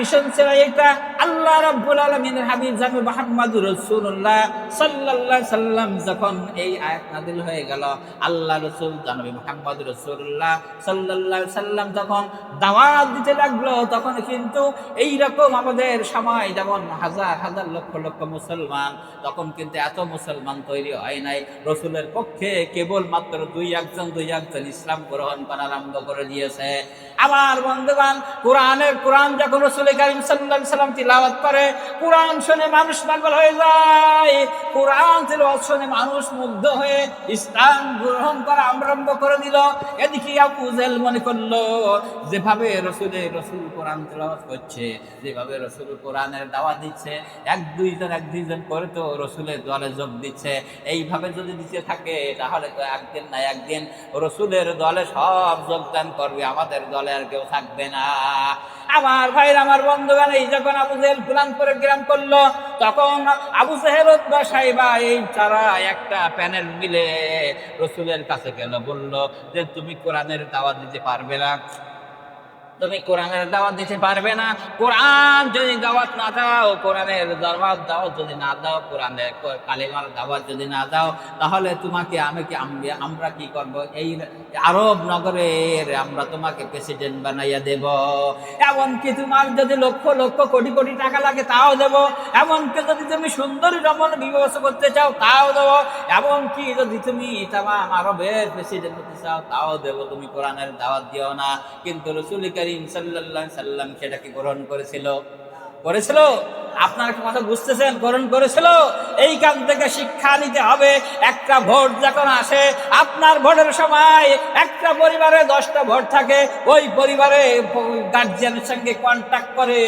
Mission ছিল এটা আল্লাহ রাব্বুল আলামিনের হাবিব জামি মুহাম্মদুর রাসূলুল্লাহ সাল্লাল্লাহু সাল্লাম যখন এই আয়াত নাযিল হয়ে গেল, আল্লাহ রাসূল জানবী মুহাম্মদুর রাসূলুল্লাহ সাল্লাল্লাহু সাল্লাম যখন দাওয়াত দিতে লাগল, তখন কিন্তু এই রকম আমাদের সময় যেমন হাজার হাজার লক্ষ লক্ষ মুসলমান, তখন কিন্তু এত মুসলমান তৈরি হয় নাই। রসুলের পক্ষে কেবল মাত্র দুই একজন দুই একজন ইসলাম গ্রহণ করা আরম্ভ করে দিয়েছে। আমার বন্ধুবান কোরআনের কোরআন যখন রসুল করিম সাল্লাহ সাল্লাম তিলাওয়াত করে, কোরআন শুনে মানুষ পাগল হয়ে যায়। কোরআন তিলাওয়াত শুনে মানুষ মুগ্ধ হয়ে ইসলাম গ্রহণ করা আরম্ভ করে দিল। এদিকে আবু জেল মনে করল, যেভাবে রসুলের রসুল কোরআন তেলাওয়াত করছে, যেভাবে রসুল কোরআনের দাওয়া দিচ্ছে, এক দুইজন এক দুইজন করে তো রসুলের দলে যোগ দিচ্ছে, এইভাবে যদি দিতে থাকে, তাহলে তো একদিন না একদিন রসুলের দলে সব যোগদান করবে, আমাদের দলে আর কেউ থাকবে না। আমার ভাইয়ের, আমার বন্ধুগান এই যখন আবু জেহেল ফুলান করে গ্রাম করল, তখন আবু জেহেল বা এই তারা একটা প্যানেল মিলে রসুলের কাছে গেল, বলল যে, তুমি কোরআনের দাওয়াত দিতে পারবে না? তুমি কোরআনের দাওয়াত দিতে পারবে না। কোরআন যদি দাওয়াত না দাও, কোরআনের দাওয়াত দাও যদি না দাও, কোরআনের কালিমার দাওয়াত যদি না দাও, তাহলে তোমাকে আমি কি আমরা কি করব? এই আরব নগরের আমরা তোমাকে প্রেসিডেন্ট বানাইয়া দেব। এমনকি তোমার যদি লক্ষ লক্ষ কোটি কোটি টাকা লাগে, তাও দেব। এমনকি যদি তুমি সুন্দরী রমন বিবাহ করতে চাও, তাও দেবো। এমনকি যদি তুমি তামাম আরবের প্রেসিডেন্ট হতে চাও, তাও দেবো। তুমি কোরআনের দাওয়াত দিও না। কিন্তু রসুল করিম সাল্লাহ সাল্লামকে এটাকে গ্রহণ করেছিল। করেছিল? আপনারা কথা বুঝতেছেন? গ্রহণ করেছিল। এইখান থেকে শিক্ষা নিতে হবে। একটা ভোট যখন আসে, আপনার ভোটের সময় একটা পরিবারে দশটা ভোট থাকে। ওই পরিবারে গার্জিয়ানের সঙ্গে কন্ট্যাক্ট করে।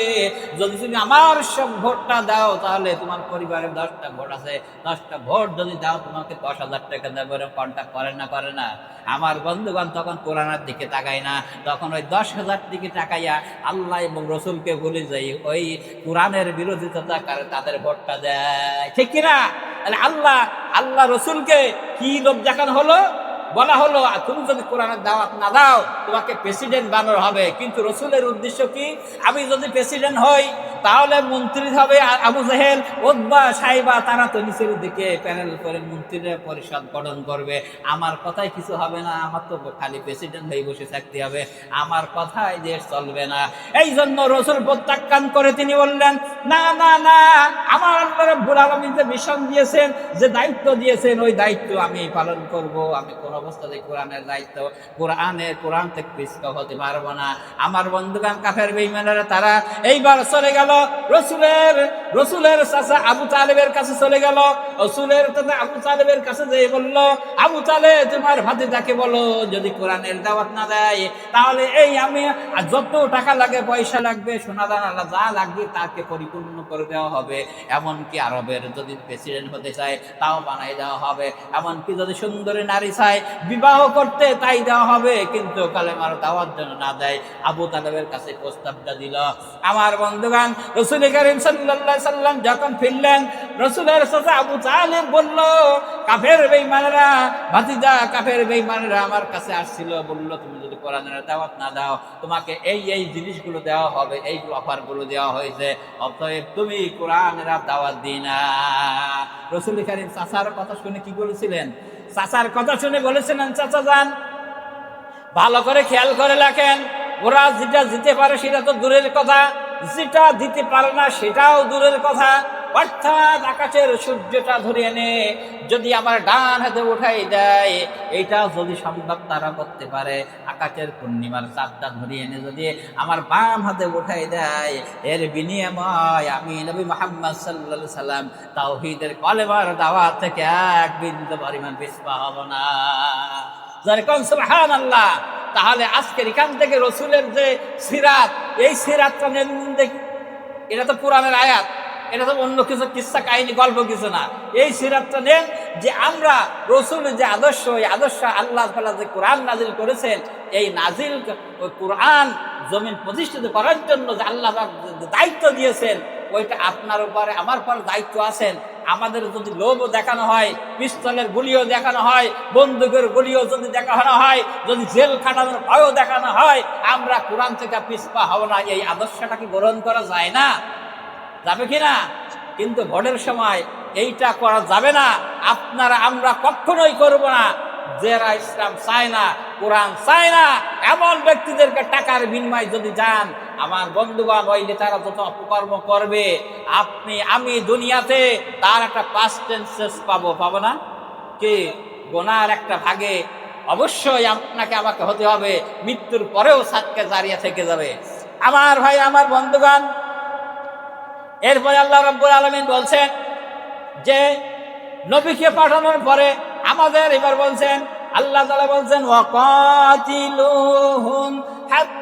যদি তুমি আমার সব ভোটটা দাও, তাহলে তোমার পরিবারে দশটা ভোট আছে। দশটা ভোট যদি দাও, তোমাকে দশ হাজার টাকা দেবে কন্ট্যাক্ট করে না করে না। আমার বন্ধুগণ তখন কোরআনের দিকে তাকায় না। তখন ওই দশ হাজার দিকে তাকাইয়া আল্লাহ এবং রসুলকে বলে যাই, ওই কোরআনের তাদের ভোটটা দেয়। ঠিক কিনা? তাহলে আল্লাহ আল্লাহ রসুলকে কি লোক দেখানো হলো? বলা হলো তুমি যদি কোরআনের দাওয়াত না দাও, তোমাকে প্রেসিডেন্ট বানানো হবে। কিন্তু রসুলের উদ্দেশ্য কি? আমি যদি প্রেসিডেন্ট হই তাহলে মন্ত্রী হবে আবু জাহেল। ওদবা সাইবা, তারা তো নিচের দিকে প্যানেল করে মন্ত্রীরা পরিষদ গঠন করবে। আমার কথাই কিছু হবে না, আমার তো খালি প্রেসিডেন্ট হয়ে বসে থাকতে হবে। আমার কথাই দেশ চলবে না। এই জন্য রসুল প্রত্যাখ্যান করে তিনি বললেন, না না না, আমার রব্বুল আলামিন যে মিশন দিয়েছেন, যে দায়িত্ব দিয়েছেন, ওই দায়িত্ব আমি পালন করব। আমি কোন অবস্থাতে কোরআনের দায়িত্ব কোরআনের কোরআন থেকে পিছকা হতে পারব না। আমার বন্ধুগান কাফের বেইমানেরা তারা এইবার চলে গেল। রসুলের রসুলের আবু তালেবের কাছে চলে গেল। রসুলের আবু তালেবের কাছে যেয়ে বলল, আবু তালে তোমার বলো, যদি কোরআনের দাওয়াত না দেয়, তাহলে এই আমি যত টাকা লাগে, পয়সা লাগবে, সোনা দানা যা লাগবে, তাকে পরিপূর্ণ করে দেওয়া হবে। এমনকি আরবের যদি প্রেসিডেন্ট হতে চায়, তাও বানাই দেওয়া হবে। এমনকি যদি সুন্দরী নারী চায়, বিবাহ করতে তাই দেওয়া হবে, কিন্তু কালেমার দাওয়াত যেন না দেয়, আবু তালেবের কাছে প্রস্তাবটা দিল। আমার বন্ধুগান রসুল করিম সাল্লাল্লাহু সাল্লাম যখন ফিরলেন, রসুলের সাথে আবু তালেব বলল, কাফের বেঈমানেরা, ভাতিজা কাফের বেঈমানেরা আমার কাছে আসছিল, বলল, তুমি যদি কোরআনের দাওয়াত না দাও, তোমাকে এই এই জিনিসগুলো দেওয়া হবে, এই অফারগুলো দেওয়া হয়েছে, অতএব তুমি কোরআনের দাওয়াত দিই না। রসুল করিম চাচার কথা শুনে কি বলেছিলেন? চাচার কথা শুনে বলেছিলেন, চাচা যান, ভালো করে খেয়াল করে রাখেন, ওরা যেটা দিতে পারে সেটা তো দূরের কথা যেটা দিতে পারে না সেটাও দূরের কথা। অর্থাৎ আকাশের সূর্যটা ধরে এনে যদি আমার ডান হাতে উঠাই দেয় এইটা যদি সম্ভব তারা করতে পারে। আকাশের পূর্ণিমার চাঁদটা ধরে এনে যদি আমার বাম হাতে উঠাই দেয়, এর বিনিময় আমি নবী মোহাম্মদ সাল্লা সাল্লাম তাওহিদের কলেবার দাওয়াত থেকে এক বিন্দু পরিমাণ পিছপা হব না। যেরকম সুবহান আল্লাহ তাহলে আজকের এখান থেকে রসুলের যে সিরাত, এই সিরাতটা নেন দেখি। এটা তো পুরাণের আয়াত, এটা তো অন্য কিছু কিস্সা কাহিনী, গল্প কিছু না। এই সিরাতটা নেন যে আমরা রসুলের যে আদর্শ, এই আদর্শ আল্লাহ যে কোরআন নাজিল করেছেন, এই নাজিল কোরআন জমিন প্রতিষ্ঠিত করার জন্য যে আল্লাহ দায়িত্ব দিয়েছেন, ওইটা আপনার উপরে, আমার পর দায়িত্ব আছেন। আমাদের যদি লোভও দেখানো হয়, পিস্তলের গুলিও দেখানো হয়, বন্দুকের গুলিও যদি দেখানো হয়, যদি জেল খাটানোর ভয়ও দেখানো হয়, আমরা কোরআন থেকে পিসপা হব না। এই আদর্শটাকে গ্রহণ করা যায় না? যাবে কি না? কিন্তু ভোটের সময় এইটা করা যাবে না। আপনারা, আমরা কখনোই করব না। যারা ইসলাম চায় না, কোরআন চায় না, এমন ব্যক্তিদেরকে টাকার বিনিময় যদি যান আমার বন্ধুগণ, ওই নেতারা যত অপকর্ম করবে, আপনি, আমি দুনিয়াতে তার একটা পাস্ট টেন্সেস পাবো পাবো না? কি? গোনার একটা ভাগে। অবশ্যই আপনাকে আমাকে হতে হবে, মৃত্যুর পরেও সাতকে দাঁড়িয়ে থেকে যাবে। আমার ভাই, আমার বন্ধুগণ, এরপরে আল্লাহ রব্বুল আলমিন বলছেন যে, নবীকে পাঠানোর পরে আমাদের এবার বলছেন, আল্লাহ তালা বলছেন ওয়াকাতিলুহুম হাত্তা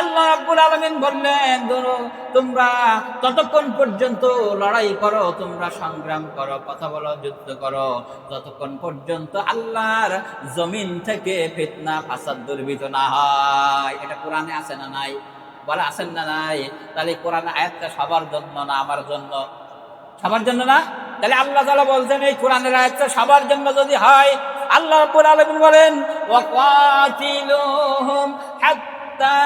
আল্লাহ রাব্বুল আলামিন বললেন তোমরা ততক্ষণ পর্যন্ত লড়াই করো, তোমরা সংগ্রাম করো, কথা বলো, যুদ্ধ করো। ততক্ষণ পর্যন্ত আল্লাহর জমিন থেকে ফিতনা, ফাসাদ দুর্বৃত না হয়। এটা কোরআনে আছে না নাই? বলে আছেন না নাই? তাহলে কোরআনে আয়াতটা সবার জন্য না, আমার জন্য? সবার জন্য না? তাহলে আল্লাহ তাআলা বলছেন, এই কোরআনের আয়াতটা সবার জন্য যদি হয় আল্লাহ আলামিন বলেন ওয়াকাতিলুহুম হাত্তা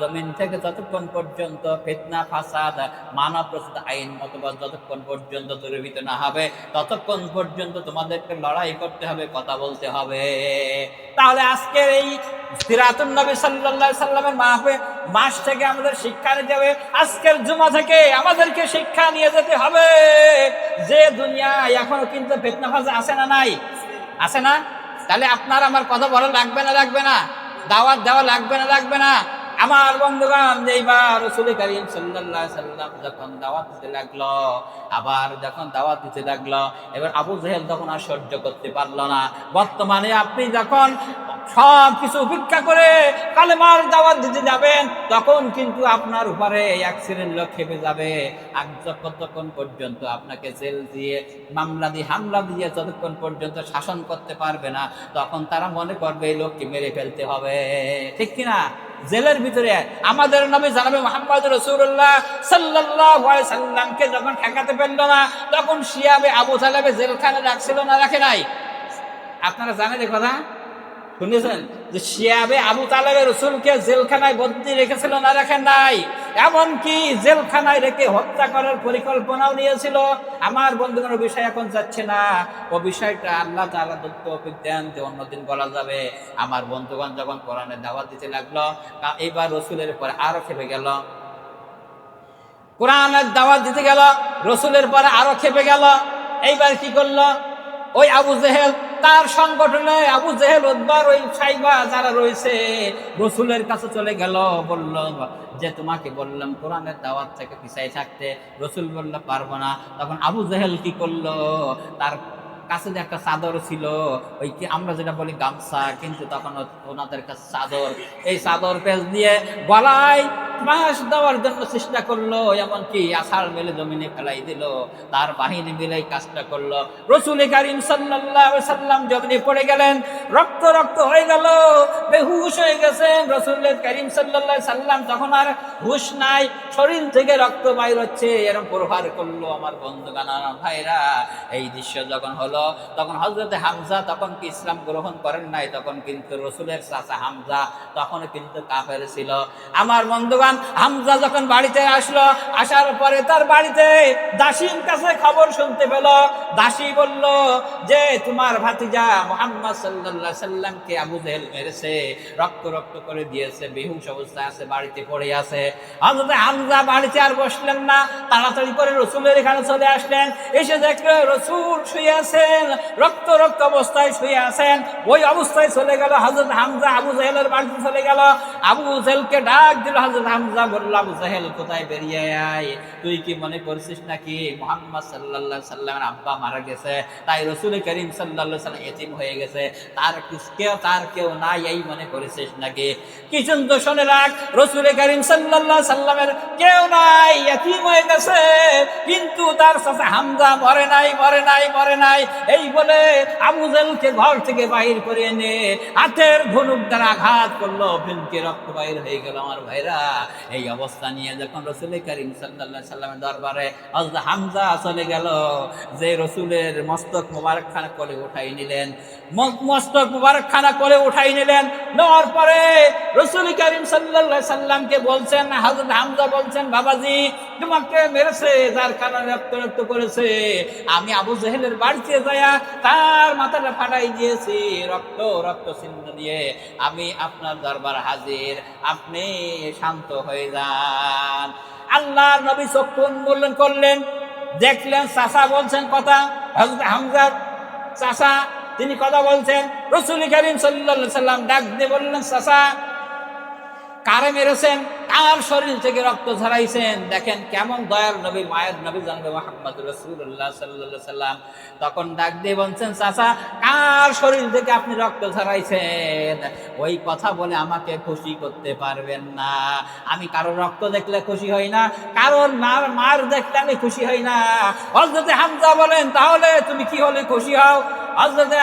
জমিন থেকে যতক্ষণ পর্যন্ত ফিতনা, ফাসাদ মানব প্রস্তুত আইন অথবা যতক্ষণ পর্যন্ত দূরীভূত না হবে, ততক্ষণ পর্যন্ত তোমাদেরকে লড়াই করতে হবে, কথা বলতে হবে। তাহলে আজকের এই সিরাতুন নবী সাল্লাল্লাহু সাল্লামের মাহফে মাস থেকে আমাদের শিক্ষা নিতে হবে। আজকের জুমা থেকে আমাদেরকে শিক্ষা নিয়ে যেতে হবে। যে দুনিয়ায় এখনও কিন্তু ফিতনা, ফাসাদ আছে না নাই? আছে না? তাহলে আপনার আমার কথা বলা লাগবে না লাগবে না? দাওয়াত দেওয়া লাগবে না লাগবে না। আমার বন্ধুগণ, এইবার রসুল করিম সাল্লাল্লাহু সাল্লাম যখন দাওয়াত দিতে লাগল, আবার যখন দাওয়াত দিতে লাগল, এবার আবু জেহেল তখন আর সহ্য করতে পারল না। বর্তমানে আপনি যখন সব কিছু উপেক্ষা করে কালেমার দাওয়াত দিতে যাবেন, তখন কিন্তু আপনার উপরে শ্রেণির লোক খেপে যাবে। আর যতক্ষণ পর্যন্ত আপনাকে জেল দিয়ে, মামলা দিয়ে, হামলা দিয়ে যতক্ষণ পর্যন্ত শাসন করতে পারবে না, তখন তারা মনে করবে এই লোককে মেরে ফেলতে হবে। ঠিক কিনা? জেলের ভিতরে আমাদের নবী জানাবে মোহাম্মদ রসুল্লাহ সাল্লাহ সাল্লামকে যখন ঠেকাতে পারল না, তখন শিয়াবে আবু তালেবে জেলখানে রাখছিল না, রাখে নাই। আপনারা জানেন কথা? শুনেছেন? যে শিয়াবে আবু তালেবে রসুলকে জেলখানায় বন্দি রেখেছিল না রাখেন নাই। এমনকি জেলখানায় রেখে হত্যা করার পরিকল্পনাও নিয়েছিল। আমার বন্ধুগণের বিষয় এখন যাচ্ছে না। ও বিষয়টা আল্লাহ তাআলা দত্ত দেন যে অন্যদিন বলা যাবে। আমার বন্ধুগণ যখন কোরআনের দাওয়াত দিতে লাগল এইবার রসুলের পরে আরও খেপে গেল। কোরআনের দাওয়াত দিতে গেল, রসুলের পরে আরও খেপে গেল। এইবার কি করল? ওই আবু জেহেল তার সংগঠনে আবু জেহেল উদ্বার ওই সাইবা যারা রয়েছে, রসুলের কাছে চলে গেল, বলল, যে তোমাকে বললাম, কোরআনের দাওয়াত থেকে পিছাই থাকতে রসুল বলল, পারব না। তখন আবু জেহেল কি করল, তার কাছে যে একটা চাদর ছিল, ওই কি আমরা যেটা বলি গামছা, কিন্তু তখন ওনাদের কাছে চাদর, এই চাদর পেজ দিয়ে গলায় মাস দেওয়ার জন্য চেষ্টা করল, এমনকি আষাঢ় মেলে জমিনে ফেলাই দিল, তার বাহিনী মিলে কাজটা করল। রসুল করিম সাল্লাম জমিনে পড়ে গেলেন, রক্ত রক্ত হয়ে গেল, বেহুশ হয়ে গেছেন। রসুল করিম আলাইহি সাল্লাম তখন আর হুশ নাই, শরীর থেকে রক্ত বাইর হচ্ছে এরকম প্রহার করল আমার বন্ধুগানা ভাইরা এই দৃশ্য যখন হলো, তখন হজরতে হামজা তখন কি ইসলাম গ্রহণ করেন নাই? তখন কিন্তু রসুলের চাচা হামজা তখন কিন্তু কাফের ছিল। আমার বন্ধুগান হামজা যখন বাড়িতে আসলো, আসার পরে তার বাড়িতে দাসীর কাছে খবর শুনতে পেল। দাসী বলল, যে তোমার ভাতিজা মোহাম্মদ সাল্লাল্লাহু সাল্লামকে আবু জেহেল মেরেছে, রক্ত রক্ত করে দিয়েছে, বেহুশ অবস্থায় আছে, বাড়িতে পড়ে আছে। হযরত হামজা বাড়িতে আর বসলেন না। তাড়াতাড়ি করে রসুলের এখানে চলে আসলেন। এসে দেখল রসুল শুয়ে আছেন, রক্ত রক্ত অবস্থায় শুয়ে আছেন। ওই অবস্থায় চলে গেল হযরত হামজা আবু জেহেলের বাড়িতে চলে গেল। আবু জেহেলকে ডাক দিল হযরত হামজা বলল, আবু জাহেল কোথায় বেরিয়ে আয়? তুই কি মনে করছিস নাকি মোহাম্মদ সাল্লাল্লাহু সাল্লামের আব্বা মারা গেছে? তাই রসুল করিম সাল্লাল্লাহু সাল্লাম এতিম হয়ে গেছে। তার কেউ তার কেউ নাই এই মনে করেছিস নাকি? কিছু তো শুনে রাখ, রসুল করিম সাল্লাল্লাহু সাল্লামের কেউ নাই, এতিম হয়ে গেছে। কিন্তু তার সাথে হামজা মরে নাই মরে নাই মরে নাই। এই বলে আবু জাহেলকে ঘর থেকে বাহির করে এনে হাতের ধনুক দ্বারা আঘাত করল ফিনকে রক্ত বাহির হয়ে গেল আমার ভাইরা। এই অবস্থা নিয়ে যখন রসুল করিম আলাইহি সাল্লামের দরবারে হযরত হামজা চলে গেল, যে রসুলের মস্তক মোবারক খানা কোলে উঠাই নিলেন মস্তক মোবারক খানা কোলে উঠাই নিলেন, নেওয়ার পরে রসুল করিম আলাইহি সাল্লামকে বলছেন, হযরত হামজা বলছেন, বাবাজি, তোমাকে মেরেছে, যার কারণে রক্ত রক্ত করেছে। আমি আবু জাহেলের বাড়িতে যায়া তার মাথাটা ফাটাই দিয়েছি, রক্ত রক্ত চিহ্ন দিয়ে আমি আপনার দরবার হাজির। আপনি শান্ত হয়ে যান। আল্লাহর নবী চক্ষু বললেন করলেন দেখলেন চাষা বলছেন কথা হজরত হামজা চাষা তিনি কথা বলছেন। রসুল করিম সাল্লাম ডাক দিয়ে বললেন চাষা কারে মেরেছেন? কার শরীর থেকে রক্ত ঝরাইছেন? দেখেন কেমন দয়ার নবী, মায়ের নবী জানবে মোহাম্মদ রসুল্লাহ সাল্লাহ সাল্লাম তখন ডাক দিয়ে বলছেন, চাচা, কার শরীর থেকে আপনি রক্ত ঝরাইছেন? ওই কথা বলে আমাকে খুশি করতে পারবেন না। আমি কারও রক্ত দেখলে খুশি হই না, কারোর মার মার দেখলে আমি খুশি হই না। হজরতে হামজা বলেন, তাহলে তুমি কি হলে খুশি হও? হজরতে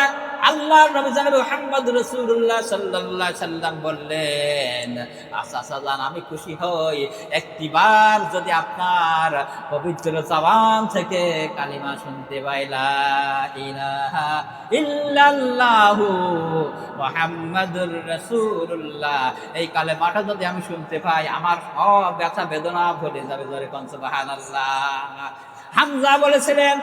আল্লাহ নবী জানাবে মোহাম্মদ রসুল্লাহ আলাইহি সাল্লাম বললেন আচ্ছা আচ্ছা আমি খুশি হই। একটিবার যদি আপনার পবিত্র জবান থেকে কালিমা শুনতে পাইলা ইলাহা ইল্লাল্লাহু মুহাম্মাদুর রাসূলুল্লাহ। এই কালেমাটা যদি আমি শুনতে পাই, আমার সব ব্যথা বেদনা ভুলে যাবে, জোরে কোন সুবহানাল্লাহ। হামজা বলেছিলেন,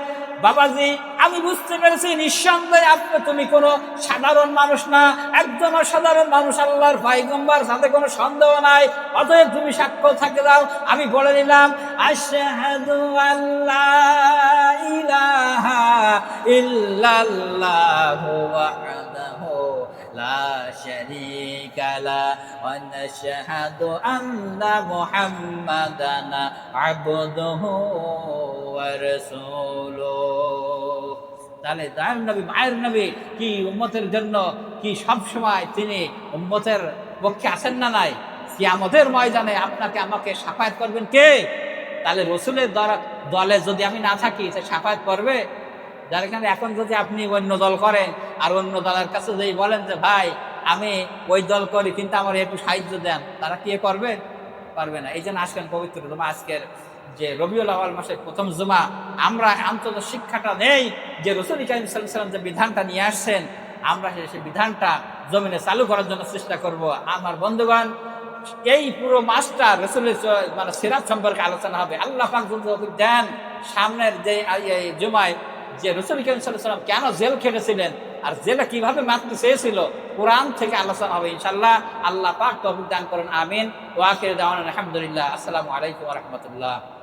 বাবাজি, আমি বুঝতে পেরেছি নিঃসন্দেহে আপনি তুমি কোনো সাধারণ মানুষ না। একজন সাধারণ মানুষ, আল্লাহর পাইগম্বার সাথে কোনো সন্দেহ নাই। অতএব তুমি সাক্ষ্য থাকে দাও। আমি বলে নিলাম আশহাদু আল্লাহ ইলাহা ইল্লাল্লাহু لا شريك له ونشهد أن محمدا عبده ورسوله তাহলে দয়াল নবী মায়ের নবী কি উম্মতের জন্য কি সব সময় তিনি উম্মতের পক্ষে আছেন না নাই কি আমাদের ময়দানে আপনাকে আমাকে সাফায়াত করবেন কে তাহলে রসুলের দর- দলে যদি আমি না থাকি সে সাফায়াত করবে যার কারণে এখন যদি আপনি অন্য দল করেন, আর অন্য দলের কাছে যদি বলেন যে, ভাই, আমি ওই দল করি, কিন্তু আমার একটু সাহায্য দেন তারা কি করবে? পারবে না। এই জন্য আসবেন পবিত্র জমা, আজকের যে রবিউল আওয়াল মাসের প্রথম জমা, আমরা অন্তত শিক্ষাটা নেই, যে রসুল ইকাইম সাল্লাম যে বিধানটা নিয়ে আসছেন, আমরা সেই বিধানটা জমিনে চালু করার জন্য চেষ্টা করব। আমার বন্ধুগণ, এই পুরো মাসটা রসুলের মানে সিরাত সম্পর্কে আলোচনা হবে। আল্লাহ দেন, সামনের যে জুমায় যে রসুল করিম কেন জেল খেটেছিলেন? আর জেলে কীভাবে মারতে চেয়েছিল? কোরআন থেকে আলোচনা হবে ইনশাল্লাহ আল্লাহ পাক তহবিদান দান করেন, আমিন। ওয়াকির আলহামদুলিল্লাহ। আসসালামু আলাইকুম রহমতুল্লাহ।